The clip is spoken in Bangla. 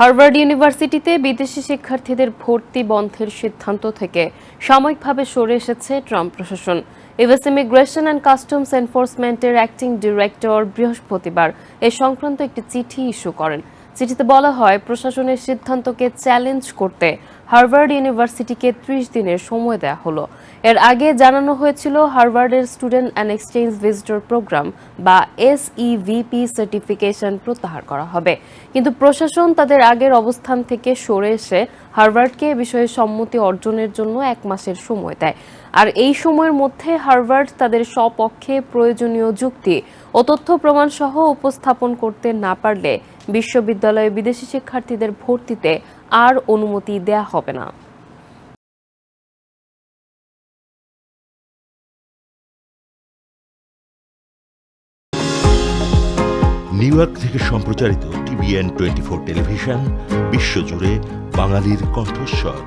হার্ভার্ড ইউনিভার্সিটিতে বিদেশি শিক্ষার্থীদের ভর্তি বন্ধের সিদ্ধান্ত থেকে সাময়িকভাবে সরে এসেছে ট্রাম্প প্রশাসন। ইউএস ইমিগ্রেশন অ্যান্ড কাস্টমস এনফোর্সমেন্টের অ্যাক্টিং ডিরেক্টর বৃহস্পতিবার এ সংক্রান্ত একটি চিঠি ইস্যু করেন। চিঠিতে বলা হয়, প্রশাসনের সিদ্ধান্তকে চ্যালেঞ্জ করতে হার্ভার্ড ইউনিভার্সিটিকে ত্রিশ দিনের সময় দেওয়া হলো। এর আগে জানানো হয়েছিল হার্ভার্ডের student and exchange visitor program বা এসইভিপি সার্টিফিকেশন প্রত্যাহার করা হবে। কিন্তু প্রশাসন তাদের আগের অবস্থান থেকে সরে এসে হার্ভার্ডকে এ বিষয়ে সম্মতি অর্জনের জন্য এক মাসের সময় দেয়। আর এই সময়ের মধ্যে হার্ভার্ড তাদের স্বপক্ষে প্রয়োজনীয় যুক্তি ও তথ্য প্রমাণ সহ উপস্থাপন করতে না পারলে বিশ্ববিদ্যালয়ে বিদেশি শিক্ষার্থীদের ভর্তিতে আর অনুমতি দেয়া হবে না। নিউ ইয়র্ক থেকে সম্প্রচারিত টিভিএন টোয়েন্টি ফোর টেলিভিশন, বিশ্বজুড়ে বাঙালির কণ্ঠস্বর।